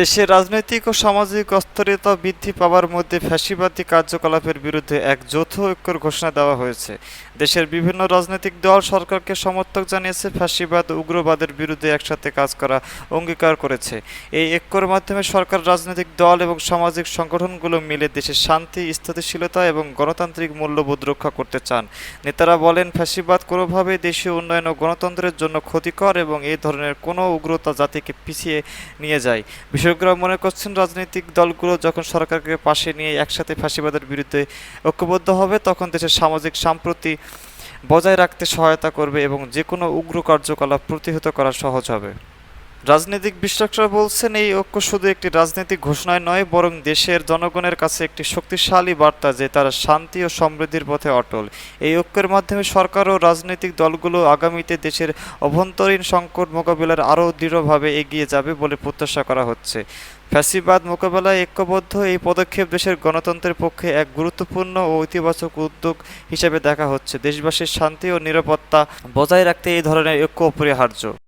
দেশের রাজনৈতিক ও সামাজিক অস্থিরতা বৃদ্ধি পাওয়ার মধ্যে ফ্যাসিবাদী কার্যকলাপের বিরুদ্ধে এক যৌথ ঐক্যর ঘোষণা দেওয়া হয়েছে। দেশের বিভিন্ন রাজনৈতিক দল সরকারকে সমর্থক জানিয়েছে, ফ্যাসিবাদ, উগ্রবাদের বিরুদ্ধে একসাথে কাজ করা অঙ্গীকার করেছে। এই ঐক্যর মাধ্যমে সরকার, রাজনৈতিক দল এবং সামাজিক সংগঠনগুলো মিলে দেশের শান্তি, স্থিতিশীলতা এবং গণতান্ত্রিক মূল্যবোধ রক্ষা করতে চান। নেতারা বলেন, ফ্যাসিবাদ কোনোভাবেই দেশীয় উন্নয়ন ও গণতন্ত্রের জন্য ক্ষতিকর এবং এই ধরনের কোনো উগ্রতা জাতিকে পিছিয়ে নিয়ে যায়। বিশেষজ্ঞরা মনে করছেন রাজনৈতিক দলগুলো যখন সরকারকে পাশে নিয়ে একসাথে ফাঁসিবাদের বিরুদ্ধে ঐক্যবদ্ধ হবে, তখন দেশের সামাজিক সম্প্রতি বজায় রাখতে সহায়তা করবে এবং যে কোনো উগ্র কার্যকলাপ প্রতিহত করা সহজ হবে। রাজনৈতিক বিশ্লেষকরা বলছেন, এই ঐক্য শুধু একটি রাজনৈতিক ঘোষণায় নয়, বরং দেশের জনগণের কাছে একটি শক্তিশালী বার্তা যে তারা শান্তি ও সমৃদ্ধির পথে অটল। এই ঐক্যের মাধ্যমে সরকার ও রাজনৈতিক দলগুলো আগামীতে দেশের অভ্যন্তরীণ সংকট মোকাবিলার আরও দৃঢ়ভাবে এগিয়ে যাবে বলে প্রত্যাশা করা হচ্ছে। ফ্যাসিবাদ মোকাবেলায় ঐক্যবদ্ধ এই পদক্ষেপ দেশের গণতন্ত্রের পক্ষে এক গুরুত্বপূর্ণ ও ইতিবাচক উদ্যোগ হিসেবে দেখা হচ্ছে। দেশবাসীর শান্তি ও নিরাপত্তা বজায় রাখতে এই ধরনের ঐক্য অপরিহার্য।